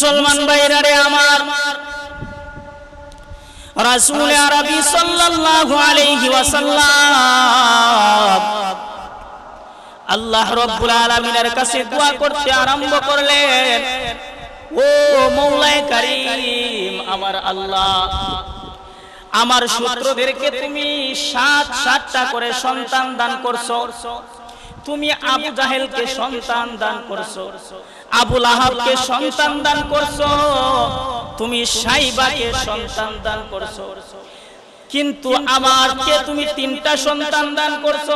মুসলমান ভাইরারে আমার। রাসূল আরবি সাল্লাল্লাহু আলাইহি ওয়াসাল্লাম আল্লাহ রব্বুল আলামিনের কাছে দোয়া করতে আরম্ভ করলেন। ও মৌলায়ে কারীম, আমার আল্লাহ, আমার সূত্রদেরকে তুমি সাত সাতটা করে সন্তান দান করছ। তুমি আবু জাহেলকে সন্তান দান করছ। আবুল আহাবকে সন্তান দান করছ। তুমি সাইবাকে সন্তান দান করছ। কিন্তু আমারকে তুমি তিনটা সন্তান দান করছ।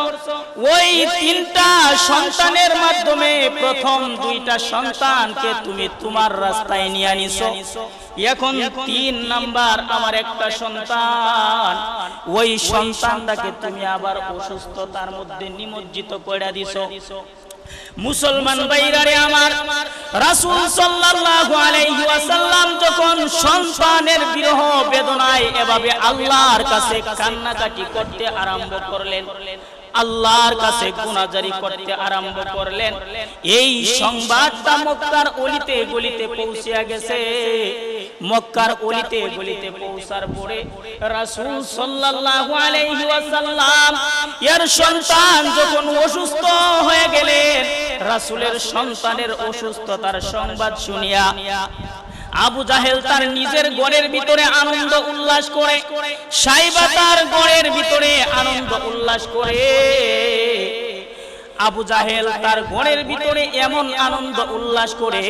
ওই তিনটা সন্তানের মাধ্যমে প্রথম দুইটা সন্তানকে তুমি তোমার রাস্তায় নিয়ে আনিছো। এখন তিন নাম্বার আমার একটা সন্তান। ওই সন্তানটাকে তুমি আবার অসুস্থতার মধ্যে নিমজ্জিত করে দিছো। মুসলমান ভাইরারে আমার রাসূল সাল্লাল্লাহু আলাইহি ওয়াসাল্লাম যখন সন্তানের বিরহ বেদনায় এভাবে আল্লাহর কাছে কান্নাকাটি করতে আরম্ভ করলেন। আল্লাহর কাছে গুনাজারি করতে আরম্ভ করলেন। এই সংবাদটা মক্কার অলিতে গলিতে পৌঁছিয়া গেছে। মক্কার অলিতে গলিতে পৌঁছার পরে রাসূল সাল্লাল্লাহু আলাইহি ওয়াসাল্লাম এর সন্তান যখন অসুস্থ হয়ে গেলেন, রাসূলের সন্তানের অসুস্থতার সংবাদ শুনিয়া আবু জাহেল তার নিজের গড়ের ভিতরে আনন্দ উল্লাস করে, সাইবা তার গড়ের ভিতরে আনন্দ উল্লাস করে। আবু জাহেল তার গড়ের ভিতরে এমন আনন্দ উল্লাস করে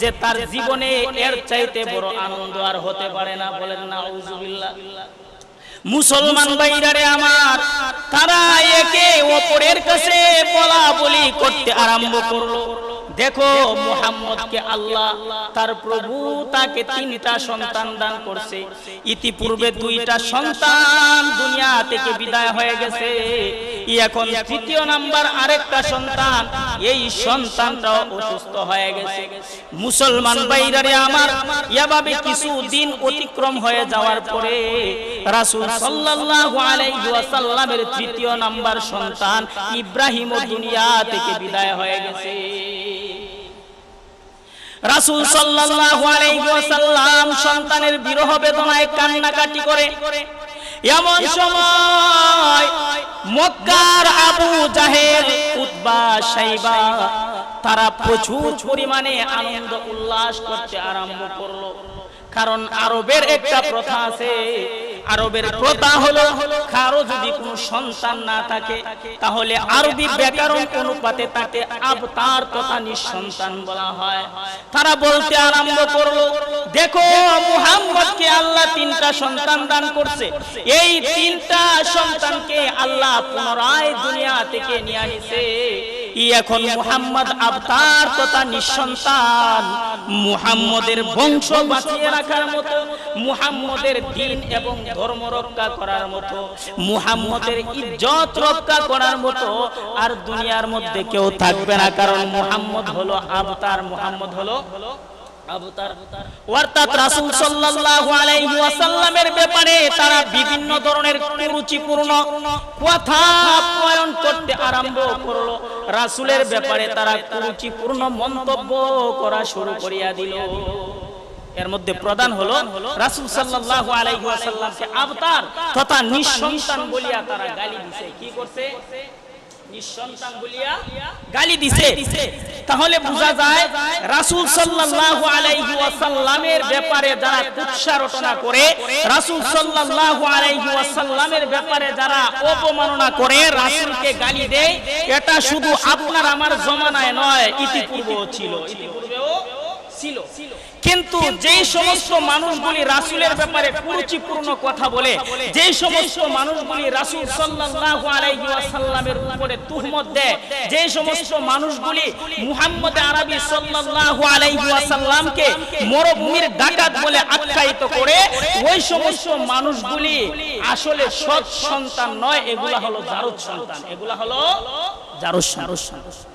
যে তার জীবনে এর চাইতে বড় আনন্দ আর হতে পারে না। বলেন না মুসলমান ভাইরারে আমার, তারা একে অপরের কাছে বলা বলি করতে আরম্ভ করল। দেখো মুহাম্মদকে আল্লাহ তার প্রভু তাকে তিনটা সন্তান দান করছে। ইতিপূর্বে দুইটা সন্তান দুনিয়া থেকে বিদায় হয়ে গেছে। এখন তৃতীয় নাম্বার আরেকটা সন্তান। এই সন্তানটাও অসুস্থ হয়ে গেছে। মুসলমান বাইরারে আমার এভাবে কিছু দিন অতিক্রম হয়ে যাওয়ার পরে রাসূল সাল্লাল্লাহু আলাইহি ওয়াসাল্লামের তৃতীয় নাম্বার সন্তান ইব্রাহিম দুনিয়া থেকে বিদায় হয়ে গেছে। রাসূল সাল্লাল্লাহু আলাইহি ওয়াসাল্লাম সন্তানের বিরহ বেদনায় কান্নাকাটি করে। এমন সময় মক্কার আবু জাহেল উতবা সাইবা, তারা প্রচুর পরিমাণে আনন্দ উল্লাস করতে আরম্ভ করল। কারণ আরবের একটা প্রথা আছে আরবের প্রথা হলো কারও যদি কোনো সন্তান না থাকে তাহলে আরবি ব্যাকরণ অনুপাতে তাকে আবতার তথা নিঃসন্তান বলা হয়। তারা বলতে আরম্ভ করল দেখো মুহাম্মদকে আল্লাহ তিনটা সন্তান দান করছে। এই তিনটা সন্তানকে আল্লাহ পুনরায় দুনিয়া থেকে নিয়ে এখন মুহাম্মদ আবতার তথা নিঃসন্তান। মুহাম্মদের বংশ বাঁচিয়ে রাখার মতো, মুহাম্মদের দিন এবং ধর্ম রক্ষা করার মতো, মুহাম্মদের ইজ্জত রক্ষা করার মতো, আর দুনিয়ার মধ্যে কেউ থাকবে না, কারণ মুহাম্মদ হলো আবতার, মুহাম্মদ হলো অর্থাৎ রাসূল সাল্লাল্লাহু আলাইহি ওয়াসাল্লামের ব্যাপারে তারা বিভিন্ন ধরনের কুরুচিপূর্ণ কথা করতে আরম্ভ করল। রাসূলের ব্যাপারে তারা কুরুচিপূর্ণ মন্তব্য করা শুরু করিয়া দিল। এর মধ্যে প্রধান হলো রাসূল সাল্লাল্লাহু আলাইহি ওয়াসাল্লামকে আবতার তথা নিঃসন্তান বলিয়া তারা গালি দিছে। কি করছে? নিঃসন্তান বলিয়া গালি দিছে। তাহলে বোঝা যায় রাসূল সাল্লাল্লাহু আলাইহি ওয়াসাল্লামের ব্যাপারে যারা কুৎসা রচনা করে রাসূল সাল্লাল্লাহু আলাইহি ওয়াসাল্লামের ব্যাপারে যারা অপমাননা করে রাসূলকে গালি দেয় এটা শুধু আপনার আমার জমানায় নয় ইতিপূর্ব ছিল। কিন্তু যেই সমস্ত মানুষগুলি রাসূলের ব্যাপারে কুরুচিপূর্ণ কথা বলে যেই সমস্ত মানুষগুলি রাসূল সাল্লাল্লাহু আলাইহি ওয়াসাল্লামের উপরে তুহমত দেয় যেই সমস্ত মানুষগুলি মুহাম্মদ আরবি সাল্লাল্লাহু আলাইহি ওয়াসাল্লামকে মরুভূমির ডাকাত বলে আখ্যায়িত করে ওই সমস্ত মানুষগুলি আসলে সৎ সন্তান নয় এগুলা হলো জারদ সন্তান এগুলা হলো জারদ সন্তান।